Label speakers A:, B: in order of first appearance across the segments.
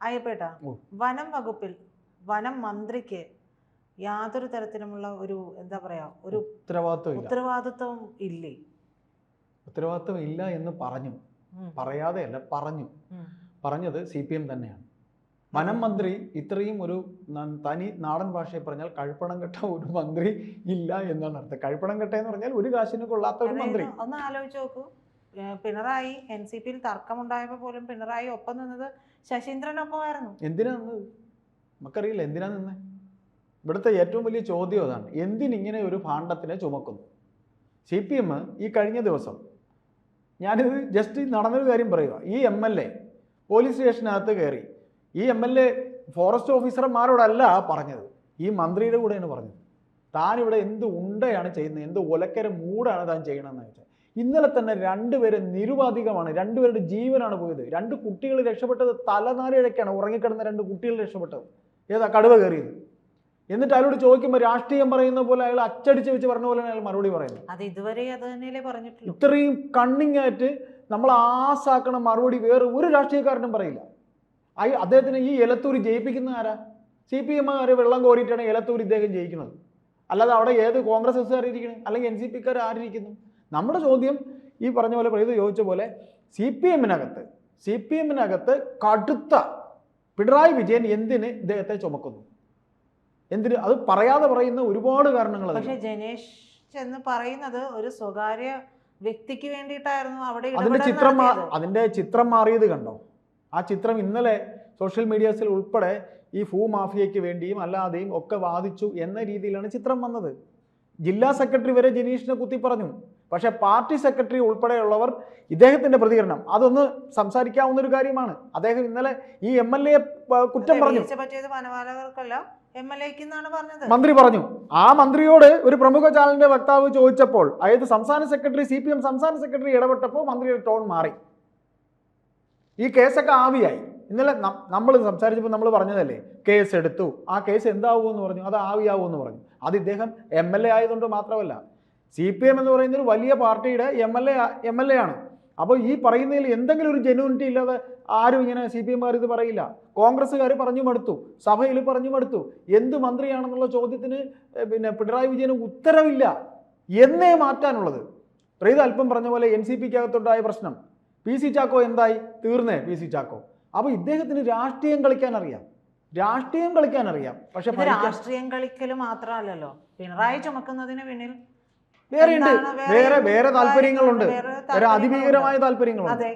A: അയ്യപ്പേട്ട വനം വകുപ്പിൽ വനം മന്ത്രിക്ക് യാതൊരു തരത്തിലുമുള്ള ഒരു എന്താ പറയാ ഒരു
B: ഉത്തരവാദിത്വം
A: ഉത്തരവാദിത്വം ഇല്ലേ?
B: ഉത്തരവാദിത്വം ഇല്ല എന്ന് പറഞ്ഞു.
A: പറയാതെ
B: പറയാതെയല്ല പറഞ്ഞു. പറഞ്ഞത് സി പി എം തന്നെയാണ്. വനം മന്ത്രി ഇത്രയും ഒരു തനി നാടൻ ഭാഷയിൽ പറഞ്ഞാൽ കഴുപ്പണം കെട്ട ഒരു മന്ത്രി ഇല്ല എന്നാണ് അർത്ഥം. കഴുപ്പണം കെട്ട എന്ന് പറഞ്ഞാൽ ഒരു കാശിന് കൊള്ളാത്ത ഒരു മന്ത്രി.
A: ഒന്ന് ആലോചിച്ച് നോക്കൂ. പിണറായി എൻ സി പിയിൽ തർക്കമുണ്ടായപ്പോൾ പോലും പിണറായി ഒപ്പം നിന്നത് ശശീന്ദ്രനൊപ്പമായിരുന്നു.
B: എന്തിനാ നിന്നത്? നമുക്കറിയില്ല എന്തിനാ നിന്നേ? ഇവിടുത്തെ ഏറ്റവും വലിയ ചോദ്യം അതാണ് എന്തിനിങ്ങനെ ഒരു ഭാണ്ഡത്തിനെ ചുമക്കുന്നു? സി പി എം ഈ കഴിഞ്ഞ ദിവസം ഞാനിത് ജസ്റ്റ് നടന്നൊരു കാര്യം പറയുക. ഈ എം എൽ എ പോലീസ് സ്റ്റേഷനകത്ത് കയറി ഈ എം എൽ എ ഫോറസ്റ്റ് ഓഫീസർമാരോടല്ല പറഞ്ഞത് ഈ മന്ത്രിയുടെ കൂടെയാണ് പറഞ്ഞത്. താൻ ഇവിടെ എന്ത് ഉണ്ടയാണ് ചെയ്യുന്നത് എന്ത് ഒലക്കര മൂടാണ് താൻ ചെയ്യണമെന്ന് വെച്ചാൽ ഇന്നലെ തന്നെ രണ്ടുപേരെ നിരുപാധികമാണ് രണ്ടുപേരുടെ ജീവനാണ് പോയത്. രണ്ട് കുട്ടികൾ രക്ഷപ്പെട്ടത് തലനാരിഴക്കാണ് ഉറങ്ങിക്കിടന്ന രണ്ട് കുട്ടികൾ രക്ഷപ്പെട്ടത്. ഏതാ കടുവ കയറിയത്? എന്നിട്ട് അയാളോട് ചോദിക്കുമ്പോൾ രാഷ്ട്രീയം പറയുന്ന പോലെ അയാൾ അച്ചടിച്ച് വെച്ച് പറഞ്ഞ പോലെ അയാൾ മറുപടി പറയുന്നത്
A: അത് ഇതുവരെ അത് തന്നെയല്ലേ പറഞ്ഞിട്ടുള്ളൂ.
B: ഇത്രയും കണ്ണിങ് ആയിട്ട് നമ്മൾ ആസാക്കണ മറുപടി വേറെ ഒരു രാഷ്ട്രീയക്കാരനും പറയില്ല. അദ്ദേഹത്തിന് ഈ എലത്തൂർ ജയിപ്പിക്കുന്ന ആരാ? സി പി എം ആര് വെള്ളം കോരിയിട്ടാണ് എലത്തൂർ ഇദ്ദേഹം ജയിക്കുന്നത്? അല്ലാതെ അവിടെ ഏത് കോൺഗ്രസ് ഇരിക്കണം? അല്ലെങ്കിൽ എൻ സി പിക്കാർ ആരിയിരിക്കുന്നു നമ്മുടെ ചോദ്യം ഈ പറഞ്ഞ പോലെ പ്രൈത് ചോദിച്ച പോലെ സി പി എമ്മിനകത്ത് സി പി എമ്മിനകത്ത് കടുത്ത പിണറായി വിജയൻ എന്തിന് ഇദ്ദേഹത്തെ ചുമക്കുന്നു? എന്തിന്? അത് പറയാതെ പറയുന്ന ഒരുപാട് കാരണങ്ങൾ
A: പക്ഷേ ജനേഷ് എന്ന് പറയുന്നത് ഒരു സ്വകാര്യ വ്യക്തിക്ക് വേണ്ടിയിട്ടായിരുന്നു അവിടെ
B: അതിന്റെ ചിത്രം അതിന്റെ ചിത്രം മാറിയത് കണ്ടോ? ആ ചിത്രം ഇന്നലെ സോഷ്യൽ മീഡിയസിൽ ഉൾപ്പെടെ ഈ ഭൂ മാഫിയയ്ക്ക് വേണ്ടിയും അല്ലാതെയും ഒക്കെ വാദിച്ചു എന്ന രീതിയിലാണ് ചിത്രം വന്നത്. ജില്ലാ സെക്രട്ടറി വരെ ജനീഷിനെ കുത്തി പറഞ്ഞു. പക്ഷേ പാർട്ടി സെക്രട്ടറി ഉൾപ്പെടെയുള്ളവർ ഇദ്ദേഹത്തിന്റെ പ്രതികരണം. അതൊന്ന് സംസാരിക്കാവുന്ന ഒരു കാര്യമാണ്. അദ്ദേഹം ഇന്നലെ ഈ എം എൽ എ കുറ്റം പറഞ്ഞു. മന്ത്രി പറഞ്ഞു. ആ മന്ത്രിയോട് ഒരു പ്രമുഖ ചാനലിന്റെ വക്താവ് ചോദിച്ചപ്പോൾ അതായത് സംസ്ഥാന സെക്രട്ടറി സി പി എം സംസ്ഥാന സെക്രട്ടറി ഇടപെട്ടപ്പോൾ മന്ത്രിയുടെ ടോൺ മാറി. ഈ കേസൊക്കെ ആവിയായി. ഇന്നലെ നമ്മൾ സംസാരിച്ചപ്പോൾ നമ്മൾ പറഞ്ഞതല്ലേ കേസ് എടുത്തു ആ കേസ് എന്താവുമെന്ന് പറഞ്ഞു. അത് ആവിയാവൂ എന്ന് പറഞ്ഞു. അത് ഇദ്ദേഹം എം എൽ എ ആയതുകൊണ്ട് മാത്രമല്ല സി പി എം എന്ന് പറയുന്ന ഒരു വലിയ പാർട്ടിയുടെ M L A M L A ആണ്. അപ്പോൾ ഈ പറയുന്നതിൽ എന്തെങ്കിലും ഒരു ജെനുവിനിറ്റി ഇല്ലാതെ ആരും ഇങ്ങനെ സി പി എംകാർ ഇത് പറയില്ല. കോൺഗ്രസ്സുകാർ പറഞ്ഞു മടുത്തു. സഭയിൽ പറഞ്ഞു മടുത്തു. എന്ത് മന്ത്രിയാണെന്നുള്ള ചോദ്യത്തിന് പിന്നെ പിണറായി വിജയന് ഉത്തരവില്ല എന്നേ മാറ്റാനുള്ളത്. പ്രീത അല്പം പറഞ്ഞ പോലെ എൻ സി പിക്കകത്തുണ്ടായ പ്രശ്നം. പി സി ചാക്കോ എന്തായി? തീർന്നേ പി സി ചാക്കോ. അപ്പോൾ ഇദ്ദേഹത്തിന് രാഷ്ട്രീയം കളിക്കാൻ അറിയാം. രാഷ്ട്രീയം കളിക്കാൻ അറിയാം. പക്ഷെ
A: രാഷ്ട്രീയം കളിക്കൽ മാത്രമല്ലല്ലോ. പിണറായി ചുമക്കുന്നതിന് പിന്നിൽ എന്താണ്
B: വേറെ വേറെ താല്പര്യങ്ങളുണ്ട്.
A: വേറെ
B: വേറെ. അതിഭീകരമായ താല്പര്യങ്ങളുണ്ട്.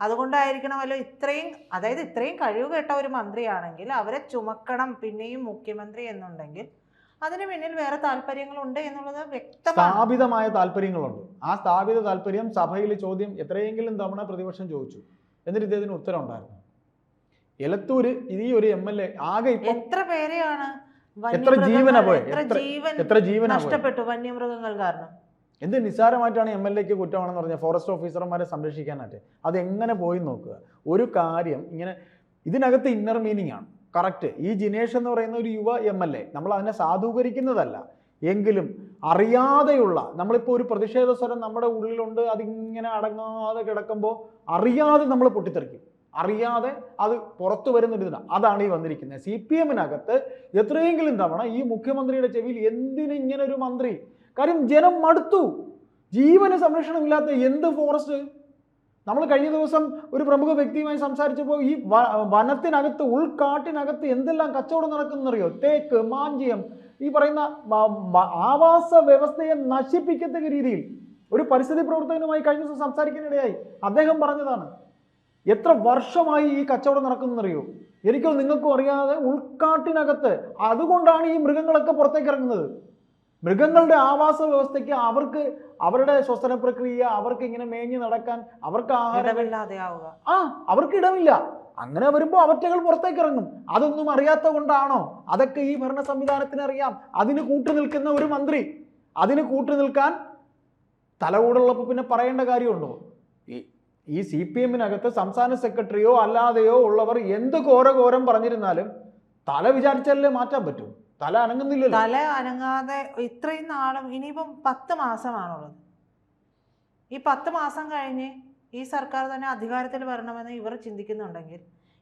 A: അതുകൊണ്ടായിരിക്കണമല്ലോ ഇത്രയും അതായത് ഇത്രയും കഴിവ് കേട്ട ഒരു മന്ത്രിയാണെങ്കിൽ അവരെ ചുമക്കണം പിന്നെയും മുഖ്യമന്ത്രി എന്നുണ്ടെങ്കിൽ അതിന് പിന്നിൽ വേറെ താല്പര്യങ്ങളുണ്ട് എന്നുള്ളത് വ്യക്തമാണ്.
B: സ്ഥാപിതമായ താല്പര്യങ്ങളുണ്ട്. ആ സ്ഥാപിത താല്പര്യം സഭയിൽ ചോദ്യം എത്രയെങ്കിലും തവണ പ്രതിപക്ഷം ചോദിച്ചു. എന്നിട്ട് ഇദ്ദേഹത്തിന് ഉത്തരം ഉണ്ടായിരുന്നു. എലത്തൂര് ഈ ഒരു എം എൽ എ ആകെ
A: എത്ര പേരെയാണ്?
B: എത്ര ജീവനാ?
A: എത്ര ജീവൻ? നഷ്ടപ്പെട്ടു വന്യമൃഗങ്ങൾ കാരണം?
B: എന്ത് നിസ്സാരമായിട്ടാണ് എം എൽ എക്ക് കുറ്റമാണെന്ന് പറഞ്ഞാൽ ഫോറസ്റ്റ് ഓഫീസർമാരെ സംരക്ഷിക്കാനായിട്ട്? അത് എങ്ങനെ പോയി നോക്കുക? ഒരു കാര്യം ഇങ്ങനെ ഇതിനകത്ത് ഇന്നർ മീനിങ് ആണ്. കറക്റ്റ് ഈ ജിനേഷ് എന്ന് പറയുന്ന ഒരു യുവ എം എൽ എ നമ്മൾ അതിനെ സാധൂകരിക്കുന്നതല്ല. എങ്കിലും അറിയാതെയുള്ള നമ്മളിപ്പോൾ ഒരു പ്രതിഷേധ സ്വരം നമ്മുടെ ഉള്ളിലുണ്ട് അതിങ്ങനെ അടങ്ങാതെ കിടക്കുമ്പോൾ അറിയാതെ നമ്മൾ പൊട്ടിത്തെറിക്കും. അറിയാതെ അത് പുറത്തു വരുന്നൊരു ഇതാണ് അതാണ് ഈ വന്നിരിക്കുന്നത്. സി പി എമ്മിനകത്ത് എത്രയെങ്കിലും തവണ ഈ മുഖ്യമന്ത്രിയുടെ ചെവിയിൽ എന്തിന് ഇങ്ങനെ ഒരു മന്ത്രി? കാര്യം ജനം മടുത്തു. ജീവന് സംരക്ഷണമില്ലാത്ത എന്ത് ഫോറസ്റ്റ്? നമ്മൾ കഴിഞ്ഞ ദിവസം ഒരു പ്രമുഖ വ്യക്തിയുമായി സംസാരിച്ചപ്പോൾ ഈ വനത്തിനകത്ത് ഉൾക്കാട്ടിനകത്ത് എന്തെല്ലാം കച്ചവടം നടക്കുന്നറിയോ തേക്ക് മാഞ്ചിയം ഈ പറയുന്ന ആവാസ വ്യവസ്ഥയെ നശിപ്പിക്കത്തക്ക രീതിയിൽ. ഒരു പരിസ്ഥിതി പ്രവർത്തകനുമായി കഴിഞ്ഞ ദിവസം സംസാരിക്കാനിടയായി അദ്ദേഹം പറഞ്ഞതാണ്. എത്ര വർഷമായി ഈ കച്ചവടം നടക്കുന്നറിയോ എനിക്കോ നിങ്ങൾക്കും അറിയാതെ ഉൾക്കാട്ടിനകത്ത് അതുകൊണ്ടാണ് ഈ മൃഗങ്ങളൊക്കെ പുറത്തേക്ക് ഇറങ്ങുന്നത്. മൃഗങ്ങളുടെ ആവാസ വ്യവസ്ഥയ്ക്ക് അവർക്ക് അവരുടെ ശ്വസന പ്രക്രിയ അവർക്ക് ഇങ്ങനെ മേഞ്ഞു നടക്കാൻ അവർക്ക്
A: ആഹാരമില്ലാതെ ആവുക.
B: ആ അവർക്ക് ഇടമില്ല. അങ്ങനെ വരുമ്പോൾ അവറ്റകൾ പുറത്തേക്ക് ഇറങ്ങും. അതൊന്നും അറിയാത്ത കൊണ്ടാണോ? അതൊക്കെ ഈ ഭരണ സംവിധാനത്തിന് അറിയാം. അതിന് കൂട്ടു നിൽക്കുന്ന ഒരു മന്ത്രി. അതിന് കൂട്ടു നിൽക്കാൻ തലകൂടുള്ളപ്പോൾ പിന്നെ പറയേണ്ട കാര്യമുണ്ടോ? ഈ സി പി എമ്മിനകത്ത് സംസ്ഥാന സെക്രട്ടറിയോ അല്ലാതെയോ ഉള്ളവർ എന്ത് ഘോരഘോരം പറഞ്ഞിരുന്നാലും തല വിചാരിച്ചാലേ മാറ്റാൻ പറ്റും. തല അനങ്ങുന്നില്ല
A: തല അനങ്ങാതെ ഇത്രയും നാളും ഇനിയിപ്പം പത്ത് മാസമാണുള്ളത്. ഈ പത്ത് മാസം കഴിഞ്ഞ് ഈ സർക്കാർ തന്നെ അധികാരത്തിൽ വരണമെന്ന് ഇവർ ചിന്തിക്കുന്നുണ്ടെങ്കിൽ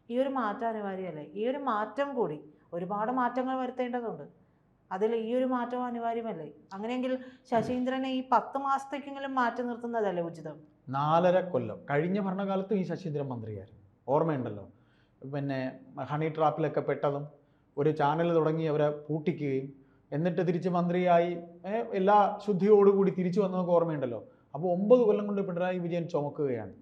A: ഈ ഒരു മാറ്റം അനിവാര്യമല്ലേ? ഈ ഒരു മാറ്റം കൂടി ഒരുപാട് മാറ്റങ്ങൾ വരുത്തേണ്ടതുണ്ട്. അതിൽ ഈ ഒരു മാറ്റം അനിവാര്യമല്ലേ? അങ്ങനെയെങ്കിൽ ശശീന്ദ്രനെ ഈ പത്ത് മാസത്തേക്കെങ്കിലും മാറ്റി നിർത്തുന്നതല്ലേ ഉചിതം?
B: നാലര കൊല്ലം. കഴിഞ്ഞ ഭരണകാലത്തും ഈ ശശീന്ദ്രൻ മന്ത്രിയായിരുന്നു. ഓർമ്മയുണ്ടല്ലോ? പിന്നെ ഹണി ട്രാപ്പിലൊക്കെ പെട്ടതും ഒരു ചാനൽ തുടങ്ങി അവരെ പൂട്ടിക്കുകയും എന്നിട്ട് തിരിച്ച് മന്ത്രിയായി എല്ലാ ശുദ്ധിയോടുകൂടി തിരിച്ചു വന്നതൊക്കെ ഓർമ്മയുണ്ടല്ലോ? അപ്പോൾ ഒമ്പത് കൊല്ലം കൊണ്ട് പിണറായി വിജയൻ ചുമക്കുകയാണ്.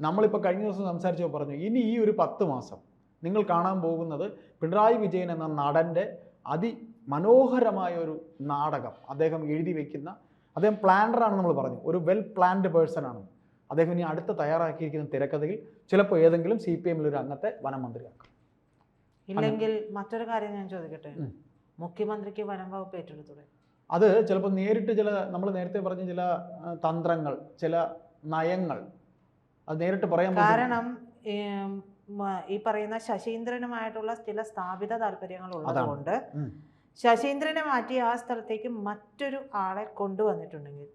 B: നമ്മളിപ്പോൾ കഴിഞ്ഞ ദിവസം സംസാരിച്ചപ്പോൾ പറഞ്ഞു ഇനി ഈ ഒരു പത്ത് മാസം നിങ്ങൾ കാണാൻ പോകുന്നത് പിണറായി വിജയൻ എന്ന നടന്റെ അതി മനോഹരമായ ഒരു നാടകം അദ്ദേഹം എഴുതി വയ്ക്കുന്ന അദ്ദേഹം പ്ലാനറാണ് നമ്മൾ പറഞ്ഞു. ഒരു വെൽ പ്ലാൻഡ് പേഴ്സൺ ആണ്. അദ്ദേഹം ഇനി അടുത്ത തയ്യാറാക്കിയിരിക്കുന്ന തിരക്കഥയിൽ ചിലപ്പോൾ ഏതെങ്കിലും സി പി എമ്മിൽ ഒരു അംഗത്തെ വനമന്ത്രിയാക്കും.
A: ഇല്ലെങ്കിൽ മറ്റൊരു കാര്യം ഞാൻ ചോദിക്കട്ടെ? മുഖ്യമന്ത്രിക്ക് വനം വകുപ്പ് ഏറ്റെടുത്തൂടെ?
B: അത് ചിലപ്പോൾ നേരിട്ട് ചില നമ്മൾ നേരത്തെ പറഞ്ഞ ചില തന്ത്രങ്ങൾ ചില നയങ്ങൾ അത് നേരിട്ട് പറയാൻ.
A: കാരണം ഈ പറയുന്ന ശശീന്ദ്രനുമായിട്ടുള്ള ചില സ്ഥാപിത താല്പര്യങ്ങൾ ഉള്ളതുകൊണ്ട് ശശീന്ദ്രനെ മാറ്റി ആ സ്ഥലത്തേക്ക് മറ്റൊരു ആളെ കൊണ്ടുവന്നിട്ടുണ്ടെങ്കിൽ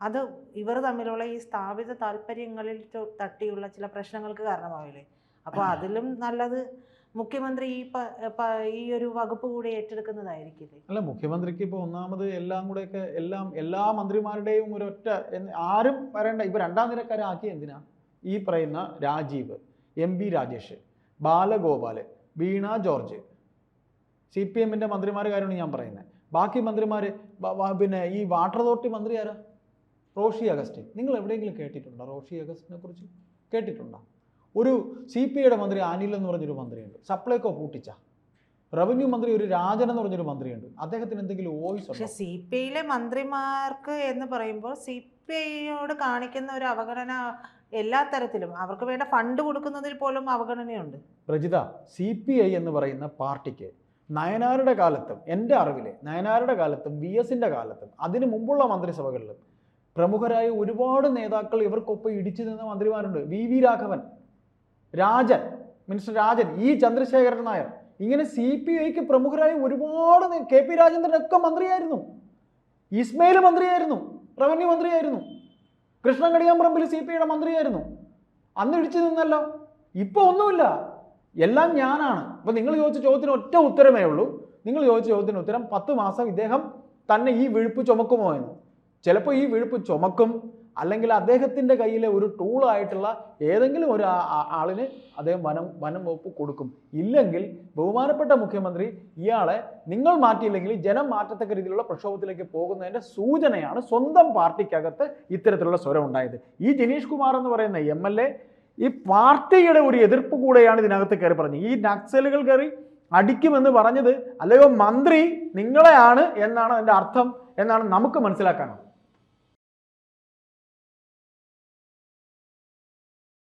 A: അത് ഇവർ തമ്മിലുള്ള ഈ സ്ഥാപിത താല്പര്യങ്ങളിൽ തട്ടിയുള്ള ചില പ്രശ്നങ്ങൾക്ക് കാരണമാവില്ലേ? അപ്പോൾ അതിലും നല്ലത് മുഖ്യമന്ത്രി ഈ ഈ ഒരു വകുപ്പ് കൂടി ഏറ്റെടുക്കുന്നതായിരിക്കില്ലേ?
B: അല്ല മുഖ്യമന്ത്രിക്ക് ഇപ്പോൾ ഒന്നാമത് എല്ലാം കൂടെയൊക്കെ എല്ലാം എല്ലാ മന്ത്രിമാരുടെയും ഒരൊറ്റ ആരും വരേണ്ട. ഇപ്പോൾ രണ്ടാം നിരക്കാരാക്കി എന്തിനാ? ഈ പറയുന്ന Rajeev M B Rajesh Balagopal Veena George. C P എമ്മിന്റെ മന്ത്രിമാർ കാര്യമാണ് ഞാൻ പറയുന്നത് ബാക്കി മന്ത്രിമാർ പിന്നെ ഈ വാട്ടർ അതോറിറ്റി മന്ത്രി ആരാ? റോഷി അഗസ്റ്റിൻ. നിങ്ങൾ എവിടെയെങ്കിലും കേട്ടിട്ടുണ്ടോ റോഷി അഗസ്റ്റിനെ കുറിച്ച്? കേട്ടിട്ടുണ്ടോ? ഒരു സി പി ഐയുടെ മന്ത്രി അനിൽ എന്ന് പറഞ്ഞൊരു മന്ത്രിയുണ്ട്. സപ്ലൈകോ പൂട്ടിച്ച. റവന്യൂ മന്ത്രി ഒരു രാജൻ എന്ന് പറഞ്ഞൊരു മന്ത്രിയുണ്ട്. അദ്ദേഹത്തിന് എന്തെങ്കിലും വോയിസ്
A: പക്ഷേ സി പി ഐയിലെ മന്ത്രിമാർക്ക് എന്ന് പറയുമ്പോൾ സി പി ഐയോട് കാണിക്കുന്ന ഒരു അവഗണന എല്ലാ തരത്തിലും അവർക്ക് വേണ്ട ഫണ്ട് കൊടുക്കുന്നതിൽ പോലും അവഗണനയുണ്ട്.
B: പ്രജിത സി പി ഐ എന്ന് പറയുന്ന പാർട്ടിക്ക് നയനാരുടെ കാലത്തും എന്റെ അറിവിലെ നയനാരുടെ കാലത്തും വി എസിന്റെ കാലത്തും അതിനു മുമ്പുള്ള മന്ത്രിസഭകളിലും പ്രമുഖരായ ഒരുപാട് നേതാക്കൾ ഇവർക്കൊപ്പം ഇടിച്ചു നിന്ന മന്ത്രിമാരുണ്ട്. V. V. Raghavan Rajan minister Rajan E. Chandrasekharan Nair. ഇങ്ങനെ സി പി ഐക്ക് പ്രമുഖരായ ഒരുപാട് കെ പി രാജേന്ദ്രനൊക്കെ മന്ത്രിയായിരുന്നു. ഇസ്മയിൽ മന്ത്രിയായിരുന്നു. റവന്യൂ മന്ത്രിയായിരുന്നു. കൃഷ്ണൻ കടിയാമ്പറമ്പിൽ സി പി ഐയുടെ മന്ത്രിയായിരുന്നു. അന്ന് ഇടിച്ചു നിന്നല്ലോ. ഇപ്പോൾ ഒന്നുമില്ല. എല്ലാം ഞാനാണ്. അപ്പോൾ നിങ്ങൾ ചോദിച്ച ചോദ്യത്തിന് ഒറ്റ ഉത്തരമേ ഉള്ളൂ. നിങ്ങൾ ചോദിച്ച ചോദ്യത്തിന് ഉത്തരം പത്ത് മാസം ഇദ്ദേഹം തന്നെ ഈ വിഴുപ്പ് ചുമക്കുമോ എന്ന്. ചിലപ്പോൾ ഈ വിഴുപ്പ് ചുമക്കും അല്ലെങ്കിൽ അദ്ദേഹത്തിന്റെ കയ്യിലെ ഒരു ടൂളായിട്ടുള്ള ഏതെങ്കിലും ഒരു ആളിന് അദ്ദേഹം വനം വനം വകുപ്പ് കൊടുക്കും. ഇല്ലെങ്കിൽ ബഹുമാനപ്പെട്ട മുഖ്യമന്ത്രി ഇയാളെ നിങ്ങൾ മാറ്റിയില്ലെങ്കിൽ ജനം മാറ്റത്തക്ക രീതിയിലുള്ള പ്രക്ഷോഭത്തിലേക്ക് പോകുന്നതിന്റെ സൂചനയാണ് സ്വന്തം പാർട്ടിക്കകത്ത് ഇത്തരത്തിലുള്ള സ്വരം ഉണ്ടായത്. ഈ ജനീഷ് കുമാർ എന്ന് പറയുന്ന എ ഈ പാർട്ടിയുടെ ഒരു എതിർപ്പ് കൂടെയാണ് ഇതിനകത്ത് കയറി പറഞ്ഞത്. ഈ നക്സലുകൾ കയറി അടിക്കുമെന്ന് പറഞ്ഞത് അല്ലയോ മന്ത്രി നിങ്ങളെയാണ് എന്നാണ് അതിന്റെ അർത്ഥം എന്നാണ് നമുക്ക് മനസ്സിലാക്കാനുള്ളത്